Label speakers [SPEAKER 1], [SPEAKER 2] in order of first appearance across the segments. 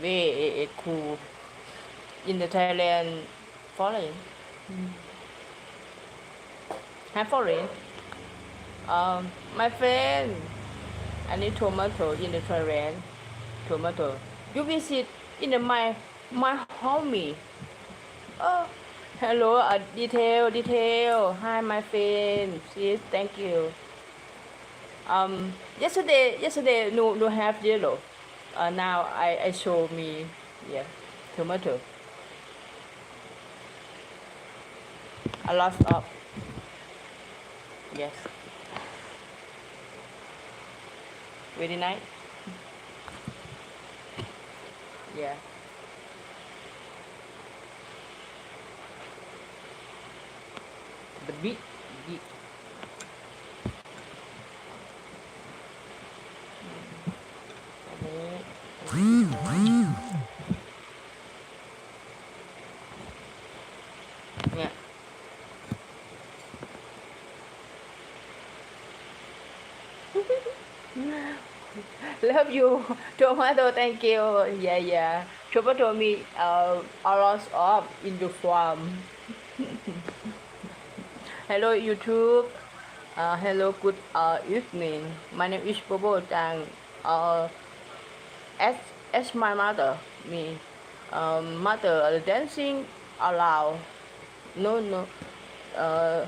[SPEAKER 1] very cool in the Thailand foreign. Have foreign. Um my friend I need tomato in the Thailand. Tomato. You visit in the my my homie. Oh hello uh, detail detail. Hi my friend. Please thank you. Um yesterday yesterday no no have yellow uh, now I I show me yeah tomato. A lot of yes. Very nice? Yeah. The big big Love you. Tomato thank you. Yeah yeah. Tomato me uh, a lot of in the farm. Hello YouTube. Uh, hello good uh, evening. My name is Bobo Chang uh, as as my mother me. Um, mother uh, dancing allow, no no. Uh,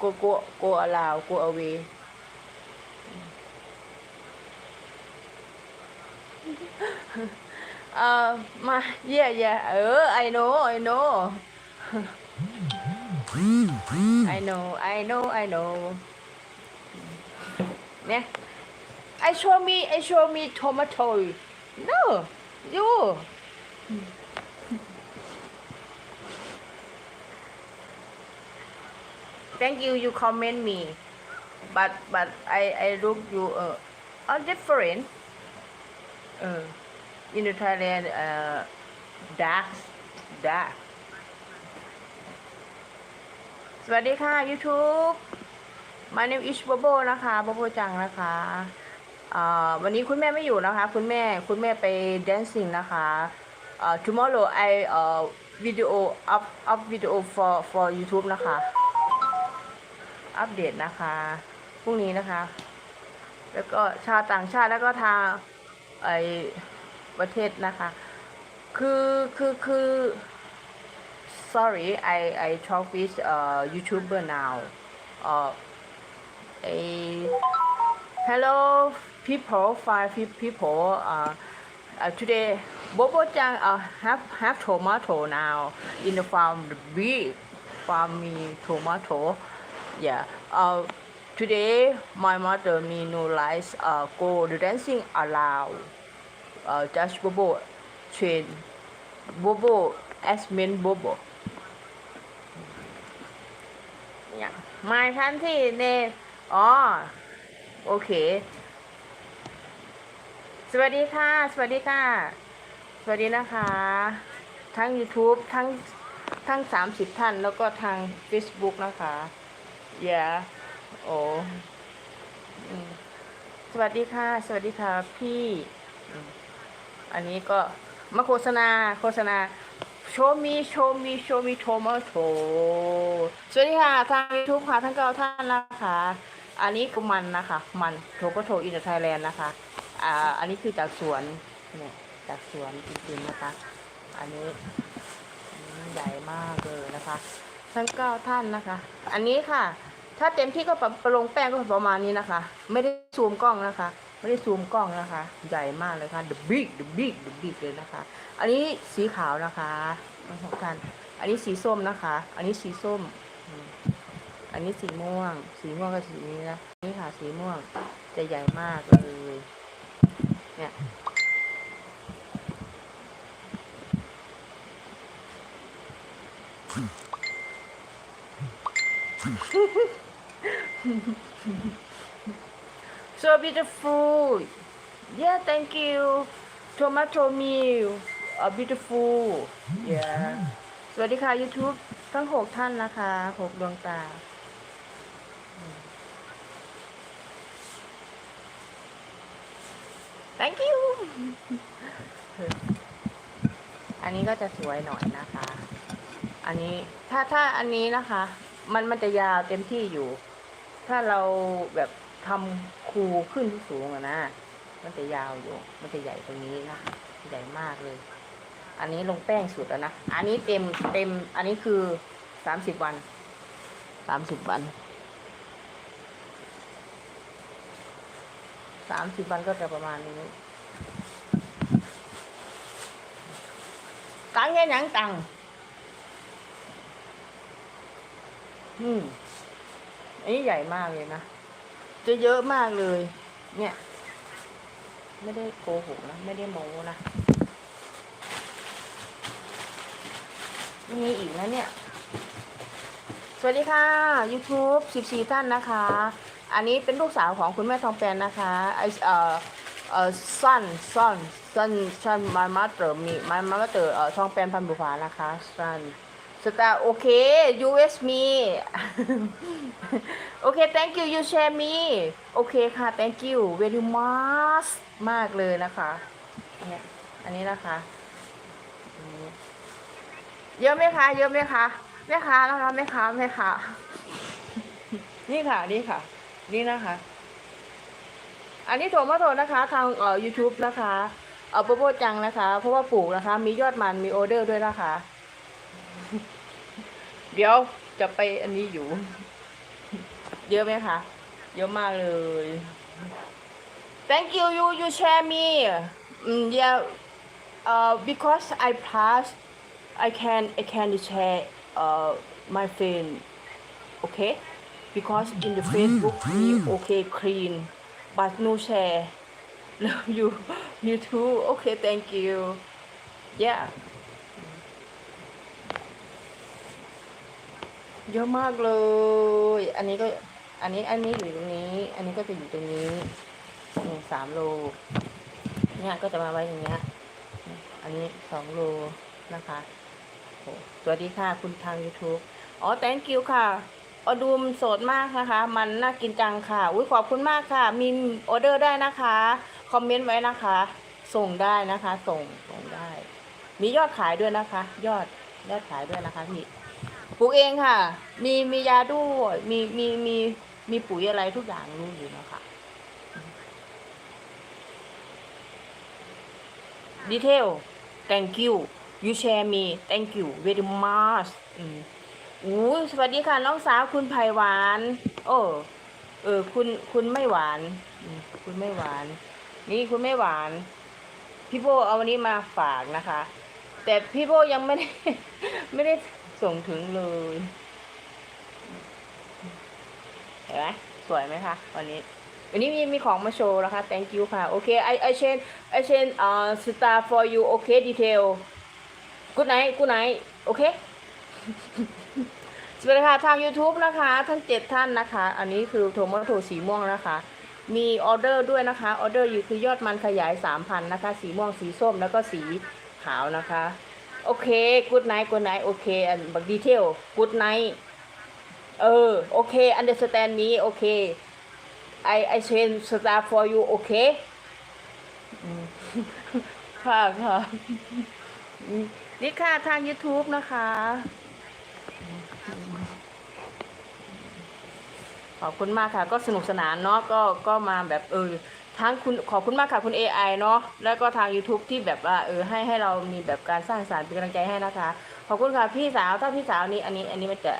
[SPEAKER 1] go go go allow go away. uh, my, yeah, yeah, uh, I know, I know. I know, I know, I know. Yeah. I show me, I show me tomato. No, you. Thank you, you comment me. But, but I, I look you uh, are different. Uh, in the Thailand uh, dark dark สวัสดีค่ะ YouTube My name is Bobo นะคะโบโบจังนะคะอ่าวันนี้คุณแม่ไม่อยู่นะคะ คุณแม่คุณแม่ไป dancing นะคะอ่า tomorrow I เอ่อ video up up video for for YouTube นะคะ อัปเดตนะคะ พรุ่งนี้นะคะ แล้วก็ชาวต่างชาติแล้วก็ทาง ไอประเทศนะคะ คือคือคือ sorry I I talk with uh YouTuber now uh a hello people five people uh, uh today Bobo Chang uh, have have tomato now in the farm the big farm me tomato yeah uh today my mother me no lights uh go the dancing around uh just Bobo train Bobo as men Bobo เนี่ยมาทันที่เนอ๋อโอเคสวัสดีค่ะ สวัสดีค่ะ สวัสดีนะคะ ทั้ง YouTube ทั้งทั้ง 30 ท่าน แล้วก็ทาง Facebook นะคะอย่า โอ้สวัสดีค่ะ สวัสดีค่ะพี่ อันนี้ก็มาโฆษณา โฆษณา โชมีโชมีโชมีโทมาโถสวัสดีค่ะ ทาง YouTube ค่ะทั้งเก้าท่านนะคะ อันนี้ก็มันนะคะ มันโทก็โทอินเตอร์ไทยแลนด์นะคะ อ่า อันนี้คือจากสวน เนี่ย จากสวนจริงๆนะคะ อันนี้ใหญ่มากเลยนะคะ ทั้งเก้าท่านนะคะ อันนี้ค่ะ ถ้าเต็มที่ก็ประลงแป้งก็ประมาณนี้นะคะ ไม่ได้ซูมกล้องนะคะ ไม่ได้ซูมกล้องนะคะ ใหญ่มากเลยค่ะ the big the big the big เลยนะคะ อันนี้สีขาวนะคะทั้งหกท่านอันนี้สีส้มนะคะ อันนี้สีส้ม อันนี้สีม่วง สีม่วงกับสีนี้นะ นี่ค่ะสีม่วงจะใหญ่มากเลย เนี่ย so beautiful yeah thank you tomato meal uh, beautiful yeah สวัสดีค่ะ YouTube ทั้งหกท่านนะคะหกดวงตา thank you นนี้ก็จะสวยหน่อยนะคะ อันนี้ถ้าถ้าอันนี้นะคะ มันมันจะยาวเต็มที่อยู่ ถ้าเราแบบทำคูขึ้นที่สูงอะนะ มันจะยาวอยู่ มันจะใหญ่ตรงนี้นะใหญ่มากเลย อันนี้ลงแป้งสุดแล้วนะ อันนี้เต็มเต็ม อันนี้คือสามสิบวัน สามสิบวัน สามสิบวันก็จะประมาณนี้ตังแค่ยังตัง อืม อันนี้ใหญ่มากเลยนะ จะเยอะมากเลย เนี่ย ไม่ได้โกหกนะ ไม่ได้โม้นะมีอีกนะเนี่ย สวัสดีค่ะ YouTube 14 ท่านนะคะ อันนี้เป็นลูกสาวของคุณแม่ทองแปนนะคะไอเอ่อเอ่อ son son son son my mother มี my mother เอ่อทองแปนพันบุภานะคะ son สตาร์โอเค US me โอเค thank you you share me โอเคค่ะ thank you very much มากเลยนะคะเนี่ยอันนี้นะคะเยอะไหมคะ เยอะไหมคะแม่ค้านะคะแม่ค้าแม่ค้านี่ค่ะ นี่ค่ะ นี่นะคะ อันนี้โทรมาโทรนะคะ ทางเอ่อ YouTube นะคะ เอ่อโปโปจังนะคะ เพราะว่าปลูกนะคะ มียอดมันมีออเดอร์ด้วยนะคะ เดี๋ยวจะไปอันนี้อยู่ เยอะไหมคะ เยอะมากเลย thank you you you share me mm, yeah uh because I pass I can I can share uh my friend okay because in the Facebook me okay clean but no share love you you too okay thank you yeah เยอะมากเลย อันนี้ก็ อันนี้ อันนี้อยู่ตรงนี้ อันนี้ก็จะอยู่ตรงนี้นี่สามโล เนี่ยก็จะมาไว้อย่างเงี้ย อันนี้สองโลนะคะสวัสดีค่ะ คุณทาง YouTube อ๋อ thank you ค่ะ ออดูมสดมากนะคะ มันน่ากินจังค่ะ อุ้ยขอบคุณมากค่ะ มีออเดอร์ได้นะคะ คอมเมนต์ไว้นะคะ ส่งได้นะคะ ส่ง ส่งได้ มียอดขายด้วยนะคะ ยอด ยอดขายด้วยนะคะพี่ ปลูกเองค่ะ มีมียาด้วยมีมีมีมีปุ๋ยอะไรทุกอย่างรู้อยู่นะคะดีเทล thank you you share me thank you very much อืมอู้สวัสดีค่ะ น้องสาวคุณไผ่หวาน โอ้เออ คุณคุณไม่หวาน คุณไม่หวาน นี่คุณไม่หวาน พี่โบเอาวันนี้มาฝากนะคะ แต่พี่โบยังไม่ได้ไม่ได้ ส่งถึงเลย เห็นไหมสวยไหมคะ วันนี้ วันนี้มีมีของมาโชว์นะคะ thank you ค่ะ โอเค I I change I change อ่า star for you โอเค detail good night good night โอเคสวัสดีค่ะทาง YouTube นะคะทั้งเจ็ดท่านนะคะ อันนี้คือโทมัโตสีม่วงนะคะ มีออเดอร์ด้วยนะคะ ออเดอร์อยู่คือยอดมันขยาย 3,000 นะคะ สีม่วงสีส้มแล้วก็สีขาวนะคะ โอเค good night good night โอเคอันบักดีเทล good night เออโอเค understand me โอเค I I change star for you โอเคค่ะค่ะนี่ค่ะทาง YouTube นะคะ ขอบคุณมากค่ะ ก็สนุกสนานเนาะก็ก็มาแบบเออ ทั้งคุณขอบคุณมากค่ะคุณ AI เนาะแล้วก็ทาง YouTube ที่แบบว่าเออให้ให้เรามีแบบการสร้างสรรค์เป็นกำลังใจให้นะคะ ขอบคุณค่ะพี่สาวถ้าพี่สาวนี้อันนี้อันนี้มันจะ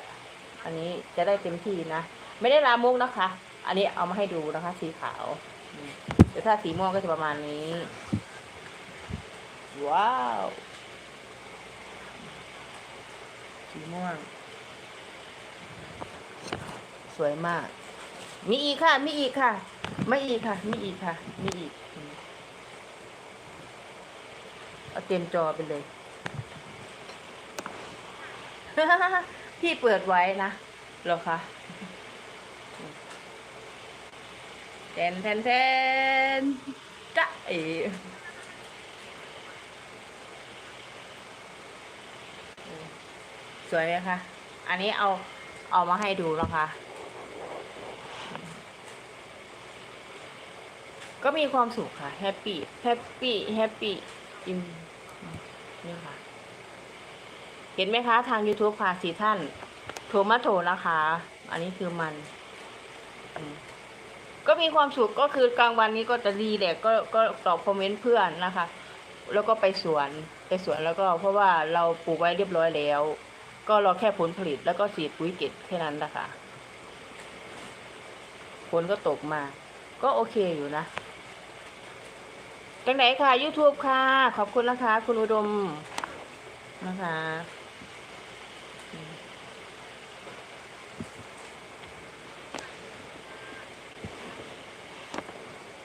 [SPEAKER 1] อันนี้จะได้เต็มที่นะ ไม่ได้ลามุกนะคะ อันนี้เอามาให้ดูนะคะ สีขาวแต่ถ้าสีม่วงก็จะประมาณนี้ ว้าว สีม่วง สวยมาก มีอีกค่ะ มีอีกค่ะ ไม่อีกค่ะ มีอีกค่ะ มีอีกอืมเอาเต็มจอไปเลย พี่เปิดไว้นะเหรอคะแทนแทนแทนจ้ะเอ๋สวยไหมคะ อันนี้เอาเอามาให้ดูนะคะ ก็มีความสุขค่ะแฮปปี้แฮปปี้แฮปปี้อิมนี่ค่ะ เห็นไหมคะ ทาง YouTube ค่ะสีท่าน โทมาโถนะคะ อันนี้คือมัน ก็มีความสุขก็คือกลางวันนี้ก็จะดีแหละก็ก็ตอบคอมเมนต์เพื่อนนะคะ แล้วก็ไปสวนไปสวนแล้วก็เพราะว่าเราปลูกไว้เรียบร้อยแล้ว ก็รอแค่ผลผลิตแล้วก็สีดปุ๋ยเก็บแค่นั้นแหละค่ะฝนก็ตกมา ก็โอเคอยู่นะ จังไหนค่ะ YouTube ค่ะ ขอบคุณนะคะ คุณอุดมนะคะ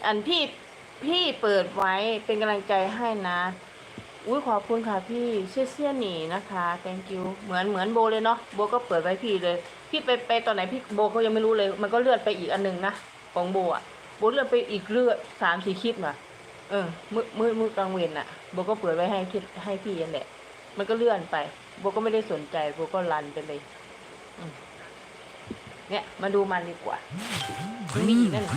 [SPEAKER 1] อันพี่พี่เปิดไว้เป็นกำลังใจให้นะ อุ้ยขอบคุณค่ะพี่เชี่ยเชี่ยหนีนะคะ thank you เหมือนเหมือนโบเลยเนาะโบก็เปิดไว้พี่เลย พี่ไปไปตอนไหนพี่โบเขายังไม่รู้เลย มันก็เลื่อนไปอีกอันหนึ่งนะของโบอะโบเลื่อนไปอีกเลื่อนสามสี่คลิปน่ะ เออมือมือมือกลางเวนอะโบก็เปิดไว้ให้พี่ให้พี่นั่นแหละ มันก็เลื่อนไปโบก็ไม่ได้สนใจโบก็รันไปเลยเนี่ย มาดูมันดีกว่ามันมีอีกนั่นน่ะ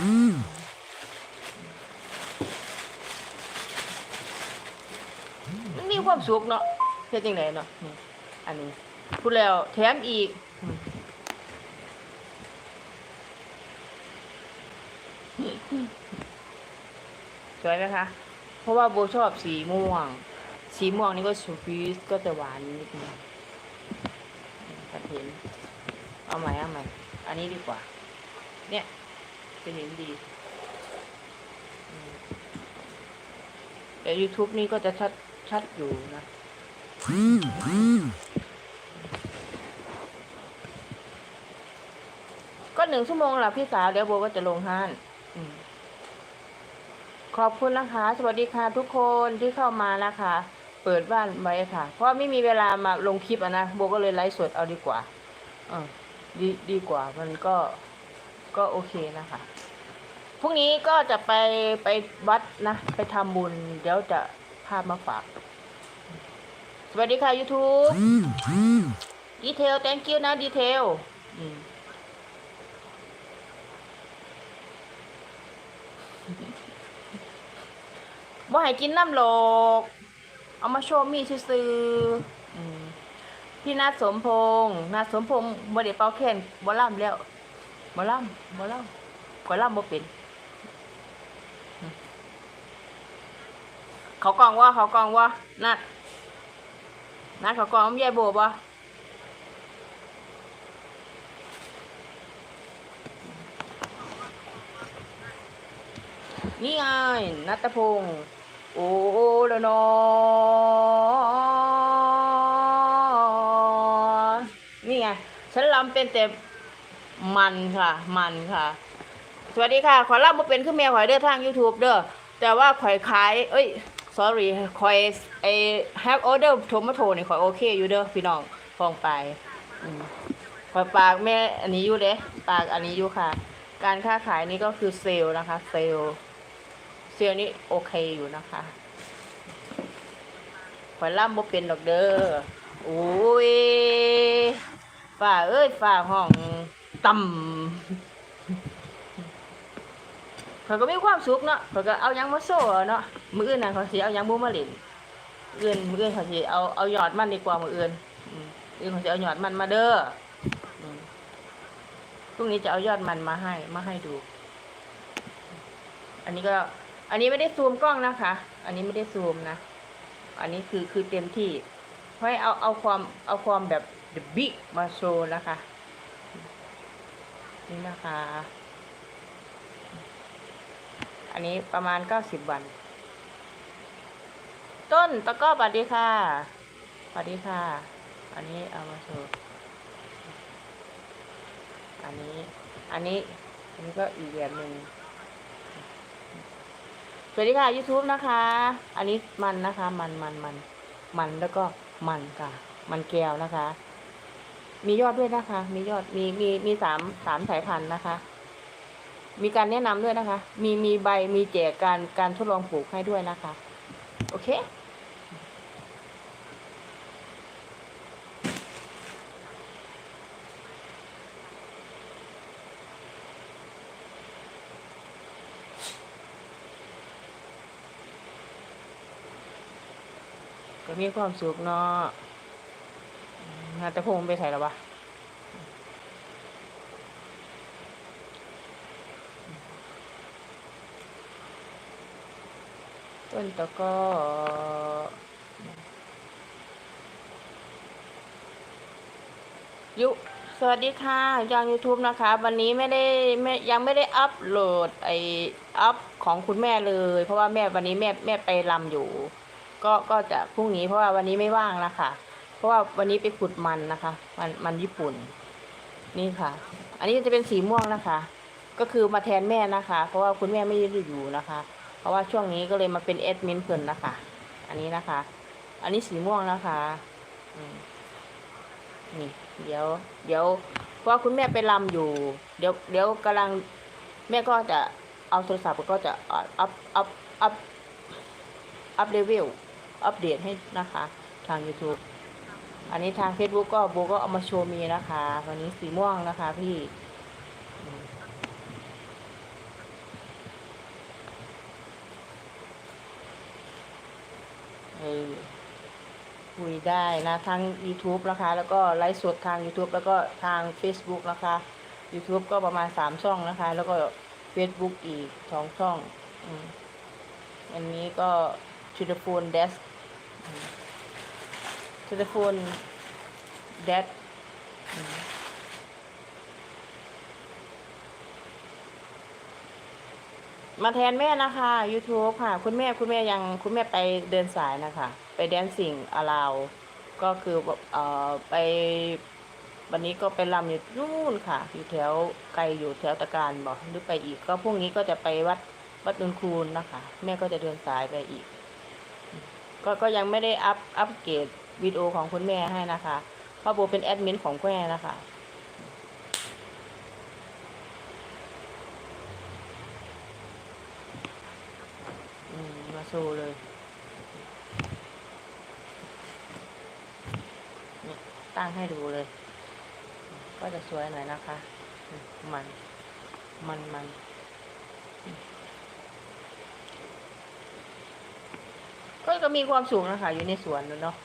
[SPEAKER 1] มันมีความสุขเนาะเฮ็ดจังไดเนาะอันนี้พูดแล้วแถมอีกอืม สวยไหมคะ เพราะว่าโบชอบสีม่วง สีม่วงนี่ก็สูฟีสก็จะหวานนิดนึงกระเห็นเอาใหม่เอาใหม่อันนี้ดีกว่า เนี่ยจะเห็นดีอืมแต่ YouTube นี่ก็จะชัดชัดอยู่นะก็หนึ่งชั่วโมงละพี่สาวเดี๋ยวโบก็จะลงห้าน อืม ขอบคุณนะคะ สวัสดีค่ะทุกคนที่เข้ามานะคะ เปิดบ้านไว้ค่ะ เพราะไม่มีเวลามาลงคลิปอะนะโบก็เลยไลฟ์สดเอาดีกว่าเออดีดีกว่ามันก็ก็โอเคนะคะพรุ่งนี้ก็จะไปไปวัดนะ ไปทำบุญ เดี๋ยวจะภาพมาฝาก สวัสดีค่ะ YouTube ดีเทล thank you นะดีเทล บ่ให้กินน้ำโลก เอามาโชว์มีซื้อๆอืมพี่นัดสมพงษ์นัดสมพงษ์บ่ได้เป่าแค้นบ่ล่ำแล้วบ่ล่ำบ่ล่ำข่อยล่ำบ่เป็นอืมเขากองว่าเขากองว่านัดนัดเขากองยายโบบ่นี่ไงนัตพงษ์ โอ้ละนอนี่ไงฉันลำเป็นแต่มันค่ะ มันค่ะ สวัสดีค่ะ ขอลำมาเป็นขึ้นแมวขอยเด้อทาง YouTube เด้อแต่ว่าข่อยขาย เอ้ย sorry ข่อยไอ have order tomato นี่ข่อยโอเคอยู่เด้อพี่น้องฟองไปข่อยปากแม่อันนี้อยู่เด้ปากอันนี้อยู่ค่ะ การค้าขายนี่ก็คือเซลล์นะคะ เซลล์ เซลล์นี่โอเคอยู่นะคะข่อยล่ำบ่เป็นดอกเด้อโอ้ยฝ่าเอ้ยฝ่าห้องต่ำข่อยก็มีความสุขเนาะข่อยก็เอายังมาโซ่เนาะมืออื่นน่ะเขาสิเอายังบ่มาเล่นมื้ออื่นมืออื่นเขาสิเอาเอายอดมันดีกว่ามืออื่นอืมมื้ออื่นเขาสิเอายอดมันมาเด้อพรุ่งนี้จะเอายอดมันมาให้มาให้ดู อันนี้ก็ อันนี้ไม่ได้ซูมกล้องนะคะ อันนี้ไม่ได้ซูมนะ อันนี้คือคือเต็มที่เพราะให้เอาเอาความเอาความแบบ the big มาโชว์นะคะ นี่นะคะ อันนี้ประมาณเก้าสิบวัน ต้นตะก้อสวัสดีค่ะสวัสดีค่ะ อันนี้เอามาโชว์ อันนี้ อันนี้ อันนี้ก็อีกแบบหนึ่ง สวัสดีค่ะ YouTube นะคะ อันนี้มันนะคะ มันมันมันมันแล้วก็มันค่ะ มันแก้วนะคะ มียอดด้วยนะคะ มียอดมีมีมีสามสามสายพันธุ์นะคะ มีการแนะนำด้วยนะคะ มีมีใบมีแจกการการทดลองปลูกให้ด้วยนะคะ โอเค ก็มีความสุขเนาะงานต่พงไปใส่แล้ววะต้นตะก้อยุ สวัสดีค่ะ ยัง YouTube นะคะ วันนี้ไม่ได้ไม่ยังไม่ได้อัพโหลดไออัพของคุณแม่เลย เพราะว่าแม่วันนี้แม่แม่ไปลำอยู่ ก็ก็จะพรุ่งนี้เพราะว่าวันนี้ไม่ว่างนะคะ เพราะว่าวันนี้ไปขุดมันนะคะ มันมันญี่ปุ่น นี่ค่ะ อันนี้จะเป็นสีม่วงนะคะ ก็คือมาแทนแม่นะคะ เพราะว่าคุณแม่ไม่ได้อยู่นะคะ เพราะว่าช่วงนี้ก็เลยมาเป็นแอดมินเพิ่นนะคะ อันนี้นะคะ อันนี้สีม่วงนะคะนี่เดี๋ยว เดี๋ยว เพราะว่าคุณแม่ไปลำอยู่ เดี๋ยวเดี๋ยวกำลังแม่ก็จะเอาโทรศัพท์ก็จะอัพอัพอัพอัพอัพเลเวล อัปเดตให้นะคะทาง YouTube อันนี้ทาง Facebook ก็โบก็เอามาโชว์มีนะคะวันนี้สีม่วงนะคะพี่เออคุยได้นะทาง YouTube นะคะ แล้วก็ไลฟ์สดทาง YouTube แล้วก็ทาง Facebook นะคะ YouTube ก็ประมาณสามช่องนะคะ แล้วก็ Facebook อีกสองช่อง อันนี้ก็ ทูด p ฟูนเดสทูด p ฟูนเดสมาแทนแม่นะคะ YouTube ค่ะ คุณแม่คุณแม่ยังคุณแม่ไปเดินสายนะคะ ไปแดนสิ่งอลาวก็คือเอ่อไปวันนี้ก็ไปลำอยู่นู่นค่ะ อยู่แถวไกลอยู่แถวตะการบอกหรือไปอีก ก็พรุ่งนี้ก็จะไปวัดวัดนุนคูนนะคะ แม่ก็จะเดินสายไปอีก ก็ก็ยังไม่ได้อัพอัปเกรดวิดีโอของคุณแม่ให้นะคะ เพราะโบเป็นแอดมินของแม่นะคะมมาโชว์เลยตั้งให้ดูเลย ก็จะสวยหน่อยนะคะอืมมัน มัน มันก็มีความสุขนะคะอยู่ในสวนเนาะ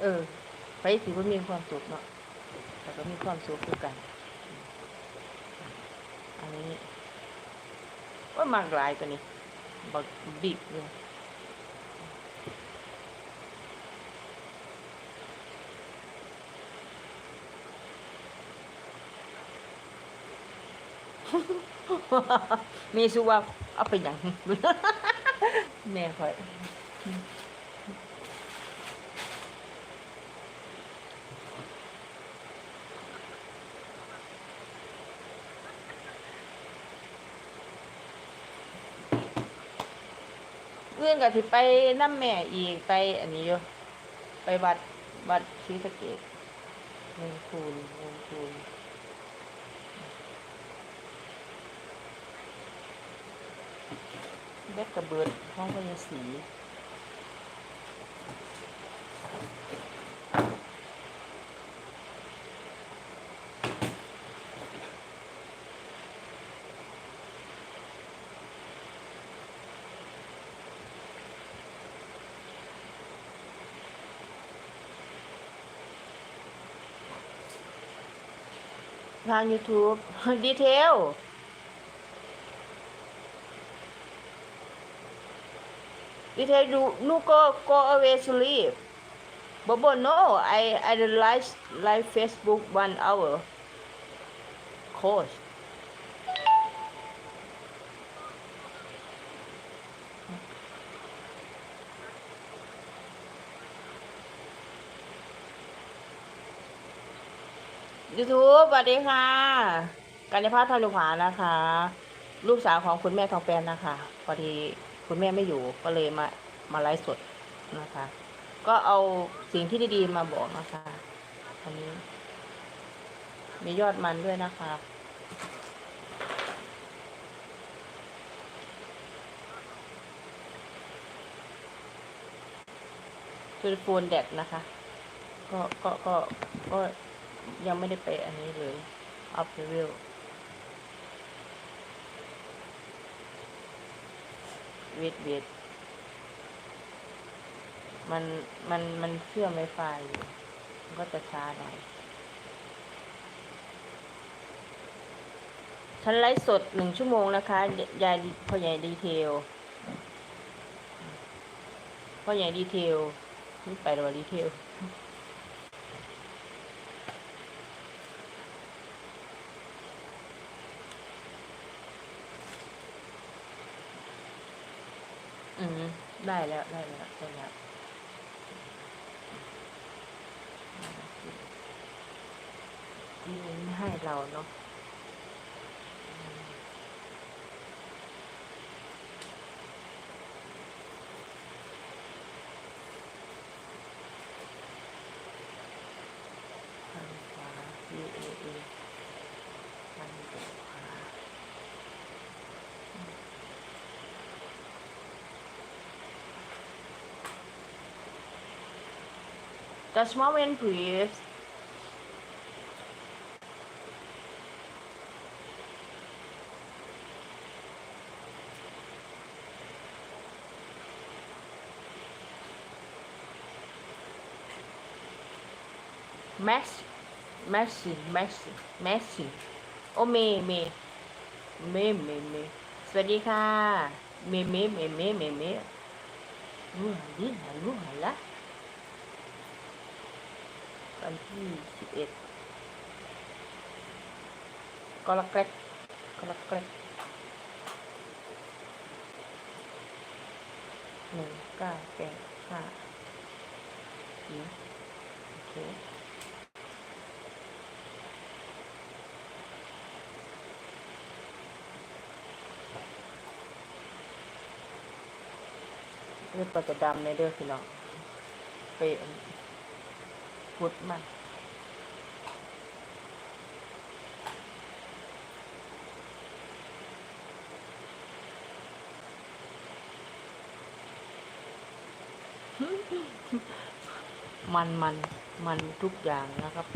[SPEAKER 1] เออไปถือว่ามีความสุขเนาะแต่ก็มีความสุขคือกัน อันนี้ว่ามากหลายตัวนี้บักบิกเลยมีสุว่าเอาไปยังแม่ค่อย เรื่องกับที่ไปน้ำแม่อีกไปอันนี้อยู่ไปวัดวัดชีสเกตเงินคูณเงินคูณแบกกระเบิดห้องพยาสีาง YouTube ดีเทล Did I do no go go away to leave? Bobo, no. I I live live Facebook one hour. Course. YouTube สวัสดีค่ะกัญญาภาพทองลุขานะคะ ลูกสาวของคุณแม่ทองแปนนะคะพอดีคุณแม่ไม่อยู่ก็เลยมามาไลฟ์สดนะคะ ก็เอาสิ่งที่ดีๆมาบอกนะคะอันนี้ มียอดมันด้วยนะคะทูโฟนแดดนะคะ ก็ก็ก็ก็ ยังไม่ได้ไปอันนี้เลยอัพเลเวลเวทเวทมัน มัน มันเชื่อมไวไฟอยู่ก็จะช้าหน่อย ฉันไลฟ์สดหนึ่งชั่วโมงนะคะ ยายพ่อใหญ่ดีเทล พ่อใหญ่ดีเทลไม่ไปแล้วดีเทล ได้แล้ว ได้แล้วได้แล้วที่ไม่ให้เราเนาะทางขวาทางขวา Just moment please แม็กซ์แม็กซ์แม็กซ์แม็กซ์โอเมเม เมเมเม สวัสดีค่ะ เมเมเมเมเมเมรู้หันดิหันรู้หันละ วันที่สิบเอ็ดกรกฎกรกฎหนึ่งเก้าแปดห้าโอเคเลือดปลาจะดำในเด้อพี่น้องไปอัน พุดมันมันมันมันทุกอย่างนะครับ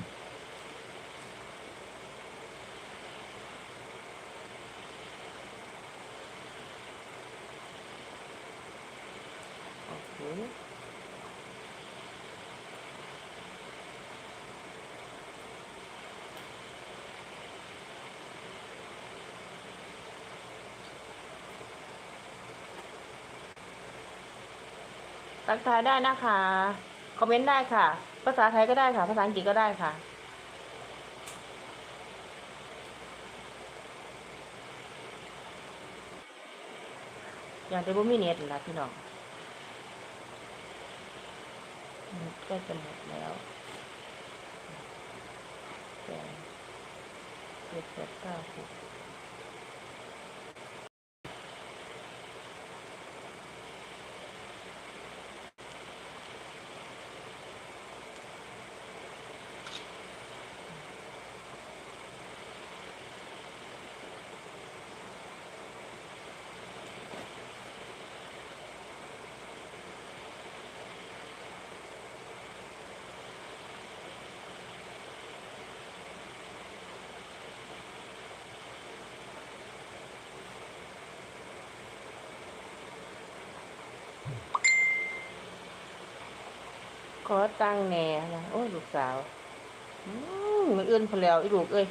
[SPEAKER 1] ทักทายได้นะคะ คอมเมนต์ได้ค่ะ ภาษาไทยก็ได้ค่ะ ภาษาอังกฤษก็ได้ค่ะ อย่างแต่ว่ามีเนตนั่นล่ะพี่น้องก็จะหมดแล้วแปดเจ็ดแปดเก้าสิบ ขอตั้งแหน่นะโอ้ยลูกสาวอืมมันเอื้อนพอแล้วอีลูกเอ้ย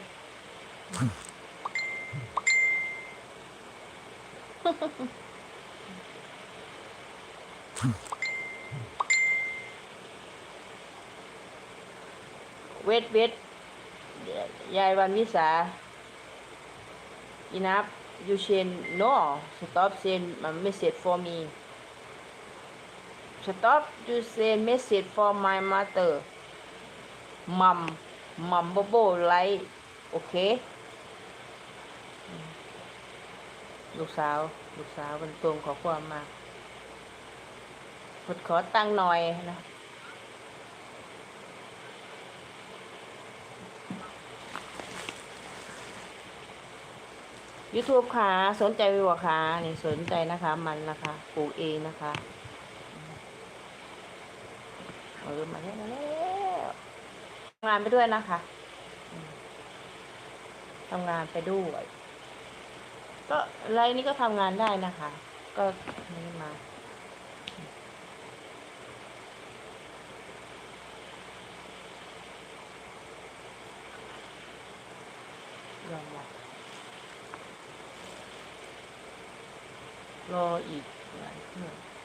[SPEAKER 1] เวทเวทยายวันวิสา enough you send no stop send a message for me stop you send message for my mother mom mom bobo like โอเคลูกสาว ลูกสาวเป็นตรงขอความมากพดขอตั้งหน่อยนะ YouTube ค่ะ สนใจวิวค่ะนี่สนใจนะคะ มันนะคะ ปลูกเองนะคะ เออมาแล้วทำงานไปด้วยนะคะทำงานไปด้วย ก็ไลน์นี้ก็ทำงานได้นะคะ ก็นี่มาลองมารออีกหลายเครื่อง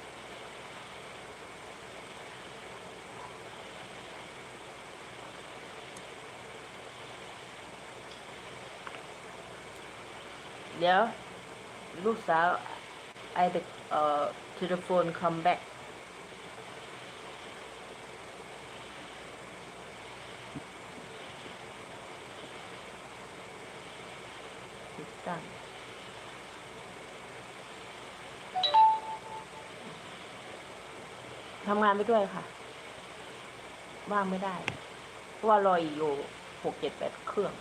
[SPEAKER 1] เดี๋ยวลูกสาว I the uh telephone come back ติดตั้งทำงานไปด้วยค่ะ ว่างไม่ได้ เพราะว่ารออยู่หกเจ็ดแปดเครื่อง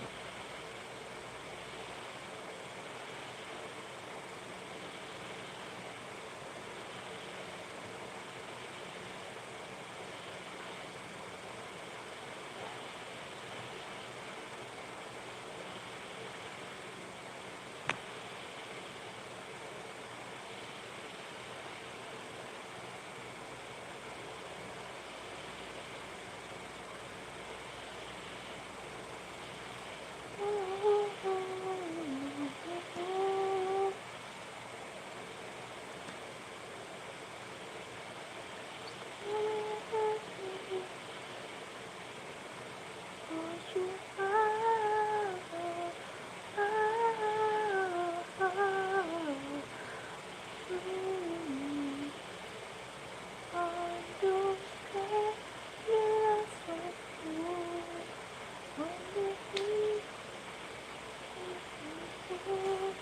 [SPEAKER 1] Okay.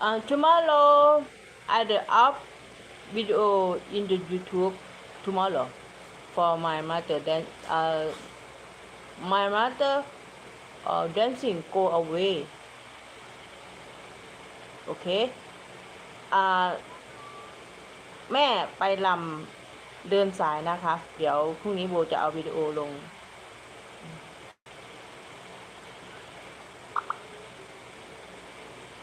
[SPEAKER 1] Uh, tomorrow I will up video in the YouTube tomorrow for my mother. Then uh, my mother uh, dancing go away. Okay. อ่าแม่ไปลำเดินสายนะคะ เดี๋ยวพรุ่งนี้โบจะเอาวิดีโอลง